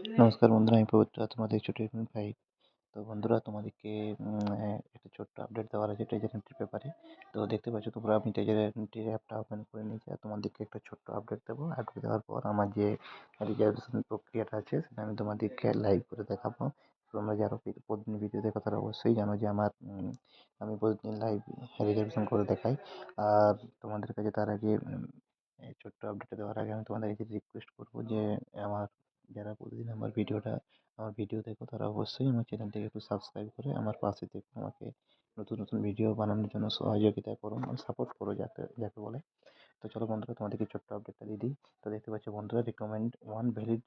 নমস্কার বন্ধুরা, আমি পবিত্র দেখছ ট্রিটমেন্ট ফাইভ তো বন্ধুরা, তোমাদেরকে একটা ছোট্ট আপডেট দেওয়ার আছে ট্রেজার এন্ট্রির ব্যাপারে তো দেখতে পাচ্ছ তোমরা, আমি ট্রেজার এন্ট্রির অ্যাপটা ওপেন করে নিয়েছি আর তোমাদেরকে একটা ছোট্ট আপডেট দেবো। আপডেট দেওয়ার পর আমার যে রিজার্ভেশন প্রক্রিয়াটা আছে, সেটা আমি তোমাদেরকে লাইভ করে দেখাবো। তোমরা যারা প্রতিদিন ভিডিও দেখো, তারা অবশ্যই জানো যে আমার আমি প্রতিদিন লাইভ রিজার্ভেশন করে দেখাই। আর তোমাদের কাছে তার আগে ছোট্ট আপডেটটা দেওয়ার আগে আমি তোমাদের রিকোয়েস্ট করব যে, আমার যারা প্রতিদিন আমার ভিডিওটা, আমার ভিডিও দেখো তারা অবশ্যই আমার চ্যানেলটিকে একটু সাবস্ক্রাইব করে আমার পাশে থেকে। আমাকে নতুন নতুন ভিডিও বানানোর জন্য সহযোগিতা করো মানে সাপোর্ট করো যাকে যাকে বলে। তো চলো বন্ধুরা তোমাদেরকে ছোট্ট আপডেটটা দিয়ে দিই। তো দেখতে পাচ্ছ বন্ধুরা রিকমেন্ড ওয়ান ভ্যালিড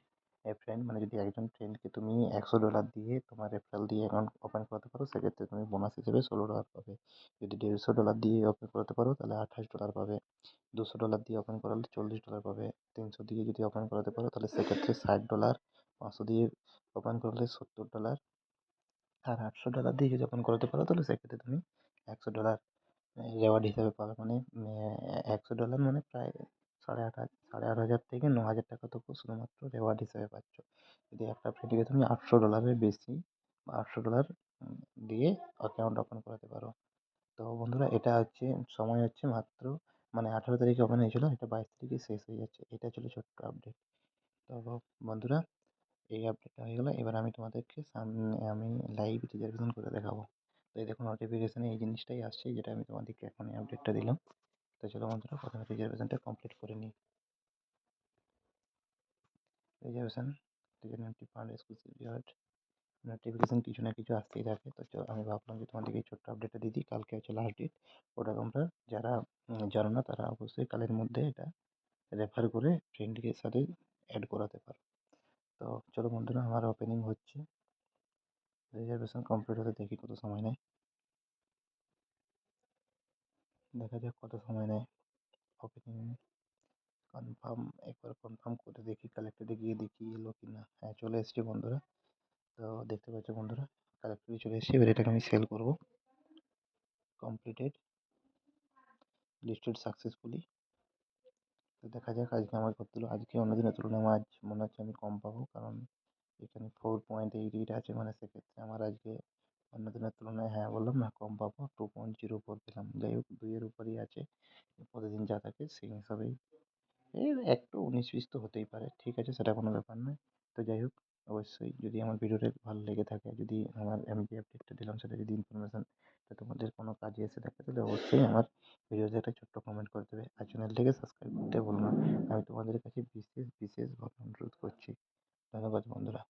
ফ্রেন্ড মানে যদি একজন ফ্রেন্ডকে তুমি একশো ডলার দিয়ে তোমার রেফারেল দিয়ে অ্যাকাউন্ট ওপেন করাতে পারো, সেক্ষেত্রে তুমি বোনাস হিসেবে ষোলো ডলার পাবে। যদি দেড়শো ডলার দিয়ে ওপেন করাতে পারো, তাহলে আঠাশ ডলার পাবে। দুশো ডলার দিয়ে ওপেন করালে চল্লিশ ডলার পাবে। তিনশো দিয়ে যদি ওপেন করাতে পারো, তাহলে সেক্ষেত্রে ষাট ডলার পাঁচশো দিয়ে ওপেন করলে সত্তর ডলার আর আটশো ডলার দিয়ে যদি ওপেন করাতে পারো, তাহলে সেক্ষেত্রে তুমি একশো ডলার রেওয়ার্ড হিসাবে পাবে। মানে একশো ডলার মানে প্রায় সাড়ে আট হাজার সাড়ে আট হাজার থেকে ন হাজার টাকা তবু শুধুমাত্র রেওয়ার্ড হিসেবে পাচ্ছ। যদি একটা ফ্রেন্ডকে তুমি আটশো ডলারের বেশি বা আটশো ডলার দিয়ে অ্যাকাউন্ট ওপেন করাতে পারো। তো বন্ধুরা, এটা হচ্ছে, সময় হচ্ছে মাত্র মানে আঠেরো তারিখে ওপেন হয়েছিলো, এটা বাইশ তারিখে শেষ হয়ে যাচ্ছে। এটা ছিল ছোট্ট আপডেট তো বন্ধুরা, এই আপডেটটা হয়ে গেলো। এবার আমি তোমাদেরকে সামনে, আমি লাইভ রিজার্ভেশন করে দেখাবো। তো এই দেখো নোটিফিকেশানে এই জিনিসটাই আসছে, যেটা আমি তোমাদেরকে এখন এই আপডেটটা দিলাম। তো চলো বন্ধুরা, প্রথমে রিজার্ভেশনটা কমপ্লিট করে নিই। রিজার্ভেশন রিজার্ভেশন ফান্ড নোটিফিকেশান কিছু না কিছু আসতেই থাকে। তো আমি ভাবলাম যে তোমাদেরকে এই ছোট্ট আপডেটটা দিয়ে দিই। কালকে হচ্ছে লাস্ট ডেট ওটা তোমরা যারা জানো না, তারা অবশ্যই কালের মধ্যে এটা রেফার করে ফ্রেন্ডকে সাথে অ্যাড করাতে পারো। তো চলো বন্ধুরা, আমার ওপেনিং হচ্ছে। রিজার্ভেশন কমপ্লিট হতে দেখি কত সময় নেয়। দেখা যাক কত সময় নেয়। ওপেনিং কনফার্ম একবার কনফার্ম করে দেখি কালেক্টরে গিয়ে দেখি এলো কি না হ্যাঁ চলে এসছে বন্ধুরা। তো দেখতে পাচ্ছ বন্ধুরা কালেক্টরে চলে এসছে। এবার এটাকে আমি সেল করব। কমপ্লিটেড লিস্টেড সাকসেসফুলি তো দেখা যাক আজকে আমার কত দিল আজকে অন্য দিনের তুলনায় আমার আজ মনে হচ্ছে আমি কম পাবো। কারণ এখানে ফোর পয়েন্ট এইট এইট আছে মানে সেক্ষেত্রে আমার আজকে অন্য দিনের তুলনায় হ্যাঁ বললাম না কম পাবো। টু পয়েন্ট জিরো ফোর পেলাম। যাই হোক দুইয়ের উপরই আছে। প্রতিদিন যা থাকে সেই হিসাবেই। এই একটু উনিশ বিশ তো হতেই পারে। ঠিক আছে, সেটা কোনো ব্যাপার নয়। তো যাই হোক অবশ্যই যদি আমার ভিডিওটা ভালো লেগে থাকে, যদি আমার আমি যে আপডেটটা দিলাম, সেটা যদি ইনফরমেশান তোমাদের কোনো কাজে এসে থাকে, তাহলে অবশ্যই আমার ভিডিওতে একটা ছোট্ট কমেন্ট করে দেবে। আর চ্যানেলটিকে সাবস্ক্রাইব করতে ভুলো না। আমি তোমাদের কাছে বিশেষ বিশেষভাবে অনুরোধ করছি। ধন্যবাদ বন্ধুরা।